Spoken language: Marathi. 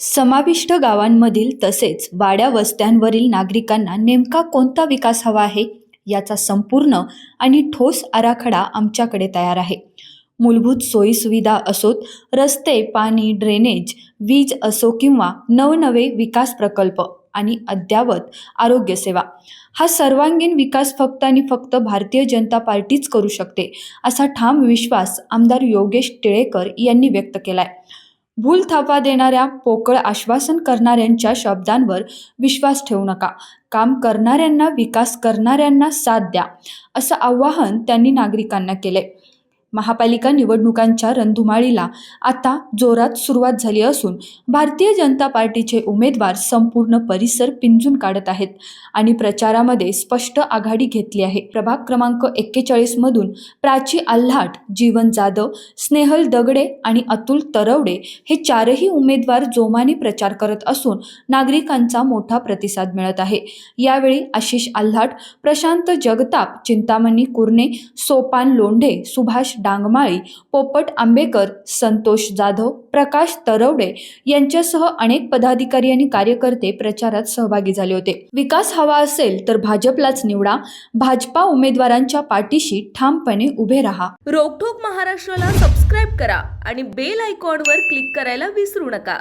समाविष्ट गावांमधील तसेच वाड्या वस्त्यांवरील नागरिकांना नेमका कोणता विकास हवा आहे याचा संपूर्ण आणि ठोस आराखडा आमच्याकडे तयार आहे. मूलभूत सोयीसुविधा असोत रस्ते पाणी ड्रेनेज वीज असो किंवा नवनवे विकास प्रकल्प आणि अद्ययावत आरोग्यसेवा हा सर्वांगीण विकास फक्त आणि फक्त भारतीय जनता पार्टीच करू शकते असा ठाम विश्वास आमदार योगेश टिळेकर यांनी व्यक्त केला आहे थापा देणाऱ्या पोकळ आश्वासन करणाऱ्यांच्या शब्दांवर विश्वास ठेवू नका. काम करणाऱ्यांना विकास करणाऱ्यांना साथ द्या असं आवाहन त्यांनी नागरिकांना केले महापालिका निवडणुकांच्या रणधुमाळीला आता जोरात सुरुवात झाली असून भारतीय जनता पार्टीचे उमेदवार संपूर्ण परिसर पिंजून काढत आहेत आणि प्रचारामध्ये स्पष्ट आघाडी घेतली आहे. प्रभाग क्रमांक एक्केचाळीसमधून प्राची आल्हाट जीवन जाधव स्नेहल दगडे आणि अतुल तरवडे हे चारही उमेदवार जोमाने प्रचार करत असून नागरिकांचा मोठा प्रतिसाद मिळत आहे. यावेळी आशिष आल्हाट प्रशांत जगताप चिंतामणी कुर्णे सोपान लोंढे सुभाष डांगमाळी पोपट आंबेकर संतोष जाधव प्रकाश तरवडे यांच्यासह अनेक पदाधिकारी आणि कार्यकर्ते प्रचारात सहभागी झाले होते. विकास हवा असेल तर भाजपलाच निवडा. भाजपा उमेदवारांच्या पाठीशी ठामपणे उभे राहा. रोखोक महाराष्ट्राला सबस्क्राईब करा आणि बेल आयकॉनवर क्लिक करायला विसरू नका.